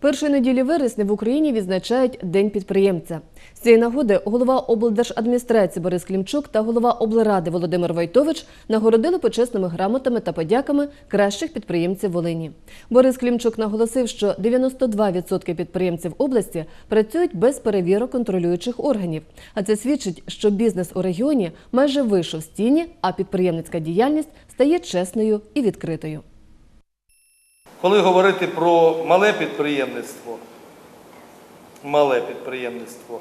Першої неділі вересня в Україні відзначають День підприємця. З цієї нагоди голова облдержадміністрації Борис Клімчук та голова облради Володимир Войтович нагородили почесними грамотами та подяками кращих підприємців Волині. Борис Клімчук наголосив, що 92% підприємців області працюють без перевірок контролюючих органів. А це свідчить, що бізнес у регіоні майже вийшов з тіні, а підприємницька діяльність стає чесною і відкритою. Коли говорити про мале підприємництво, мале підприємництво,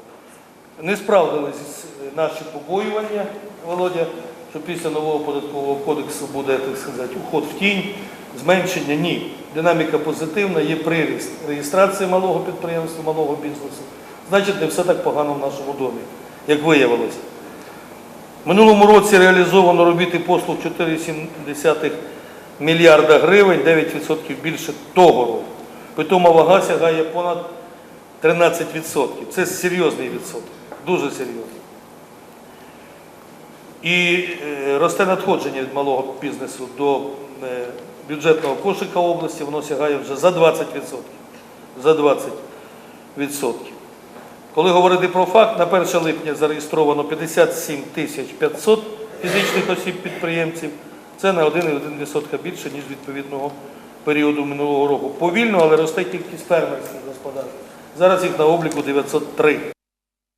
не справдились наші побоювання, Володя, що після нового податкового кодексу буде, так сказати, уход в тінь, зменшення. Ні. Динаміка позитивна, є приріст реєстрації малого підприємства, малого бізнесу. Значить, не все так погано в нашому домі, як виявилося. Минулому році реалізовано робіт і послуг 4,7 мільярда гривень, 9% більше того року. Питома вага сягає понад 13%. Це серйозний відсоток, дуже серйозний. І е, росте надходження від малого бізнесу до е, бюджетного кошика області, воно сягає вже за 20%. За 20%. Коли говорити про факт, на 1 липня зареєстровано 57 тисяч 500 фізичних осіб-підприємців. Це на 1,1% більше, ніж відповідного періоду минулого року. Повільно, але росте кількість фермерських господарств. Зараз їх на обліку 903.